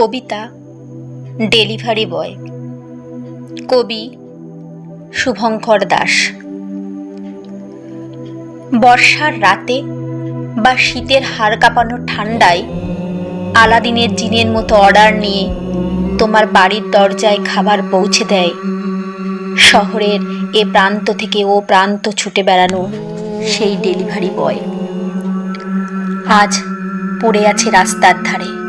কবিতা, delivery boy. কবি শুভঙ্কর দাস। বর্ষার রাতে বা শীতের হাড় কাঁপানো ঠান্ডায় আলাদিনের জিনের মতো অর্ডার নিয়ে তোমার বাড়ির দরজায় খাবার পৌঁছে দেয়। শহরের এ প্রান্ত থেকে ও প্রান্ত ছুটে বেড়ানো সেই ডেলিভারি বয়। আজ পড়ে আছে রাস্তার ধারে।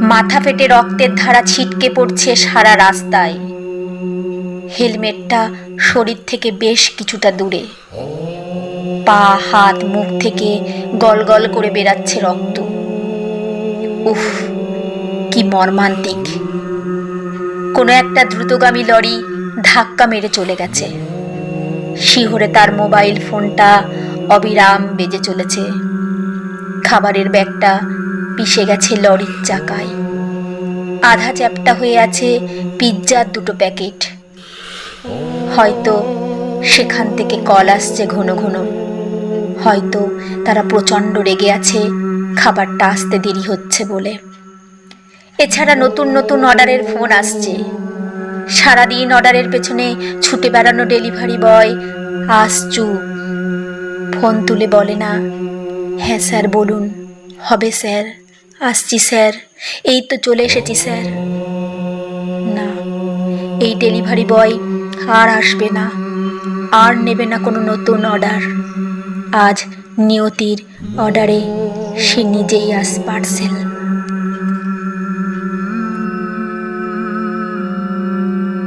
মাথা ফেটে রক্তের ধারা ছিটকে পড়ছে সারা রাস্তায়। হেলমেটটা শরীর থেকে বেশ কিছুটা দূরে। পা, হাত, মুখ থেকে গল গল করে বেরাচ্ছে রক্ত। উফ, কি মর্মান্তিক। কোনো একটা দ্রুতগামী লরি ধাক্কা মেরে চলে গেছে। শিহরে তার মোবাইল ফোনটা অবিরাম বেজে চলেছে। খাবারের ব্যাগটা পিষে গেছে লরির চাকায়। আধা চ্যাপটা হয়ে আছে পিৎজার দুটো প্যাকেট। হয়তো সেখান থেকে কল আসছে ঘন ঘন। হয়তো তারা প্রচণ্ড রেগে আছে, খাবারটা আসতে দেরি হচ্ছে বলে। এছাড়া নতুন নতুন অর্ডারের ফোন আসছে। সারাদিন অর্ডারের পেছনে ছুটে বেড়ানো ডেলিভারি বয় আসচু। ফোন তুলে বলে না হ্যাঁ স্যার, বলুন, হবে স্যার। আসছি, স্যার। এই তো চলে এসেছি, স্যার। না, এই ডেলিভারি বয় আর আসবে না। আর নেবে না কোনো নতুন অর্ডার। আজ নিয়তির অর্ডারে সে নিজেই আস পার্সেল।